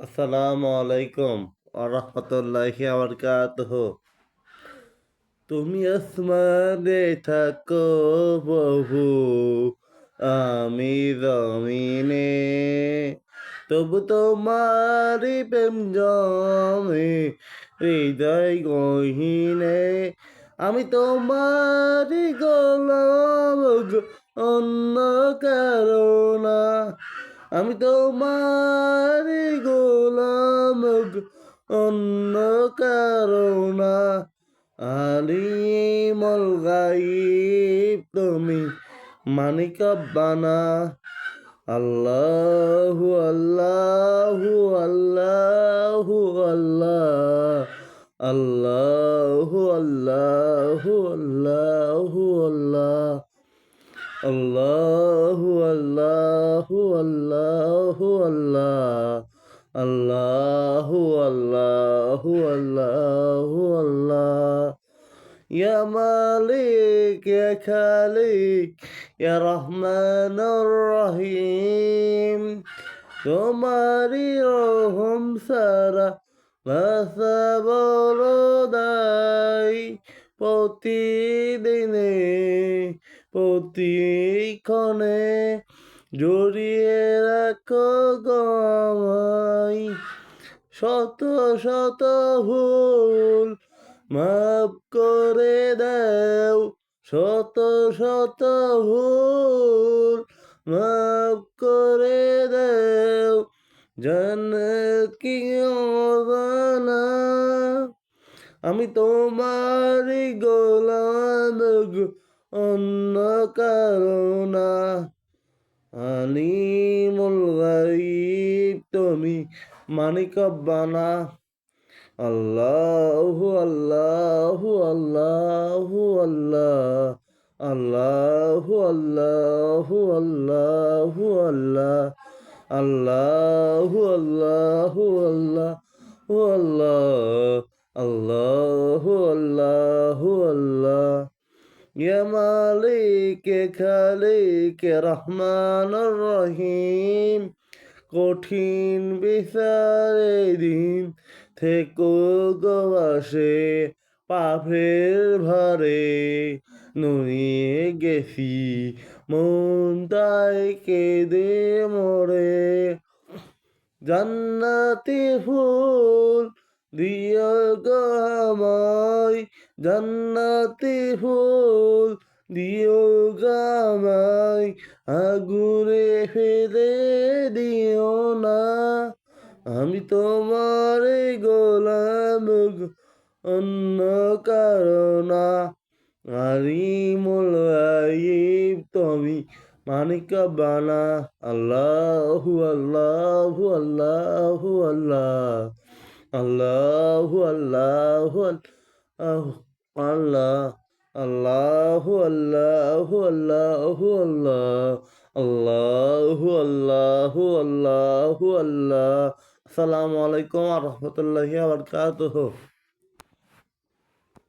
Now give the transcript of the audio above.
আসসালামু আলাইকুম আরহামতুল্লাহি আবরকাতহ তুমি আসমানে থাকো বহু আমি জমিনে। তবু তোমারি প্রেম জমে, হৃদয় গহিনে। আমি তোমারি গোলাম, অন্য কারণা আমি তোমার গোলাম অন্য কারণা। আলিমল গাইব তুমি মানিক বানা আল্লাহু আল্লাহু আল্লাহু আল্লাহ। আল্লাহু আল্লাহু আল্লাহু আল্লাহ। আল্লাহু আল্লাহু আল্লাহু আল্লাহ আল্লাহু আল্লাহু আল্লাহু আল্লাহ ইয়া মালিক ইয়া খালিক ইয়া রহমানুর রহিম তোমারি রহম সারা ভাষা বড় দায় প্রতিদিনে প্রতিক্ষণে জড়িয়ে রাখো গমাই শত শত ভুল মাফ করে দাও। শত শত ভুল মাফ করে দাও। জান কি আমি তোমারই গোলাম অন্য কারণা আলিমুল গাইব তুমি মানিক বানা আল্লাহু আল্লাহু আল্লাহু আল্লাহ। আল্লাহু আল্লাহু আল্লাহু আল্লাহ। আল্লাহু আল্লাহু আল্লাহু আল্লাহ। আল্লাহু আল্লাহু আল্লাহ। ইয়া মালিক খালিক রহমান রহিম কঠিন বিচারে দিন থেকো গোবাসে পাপের ভারে। নুয়ে গেছি মন তাই কেঁদে মরে। জান্নাতি ফুল দিও গো আমায় জান্নাতি ফুল দিও গো আমায় আগুনে ফেলে দিও না। আমি তোমার গোলাম অন্য কারণা। আলিমুল গাইব তুমি মানিক বানা। আল্লাহু আল্লাহু আল্লাহু আল্লাহ। আল্লাহু আল্লাহু আল্লাহু আল্লাহ আল্লাহু আল্লাহু আল্লাহু আল্লাহ আল্লাহু আল্লাহু আল্লাহু আল্লাহ আসসালামু আলাইকুম ওয়া রাহমাতুল্লাহি ওয়া বারাকাতুহু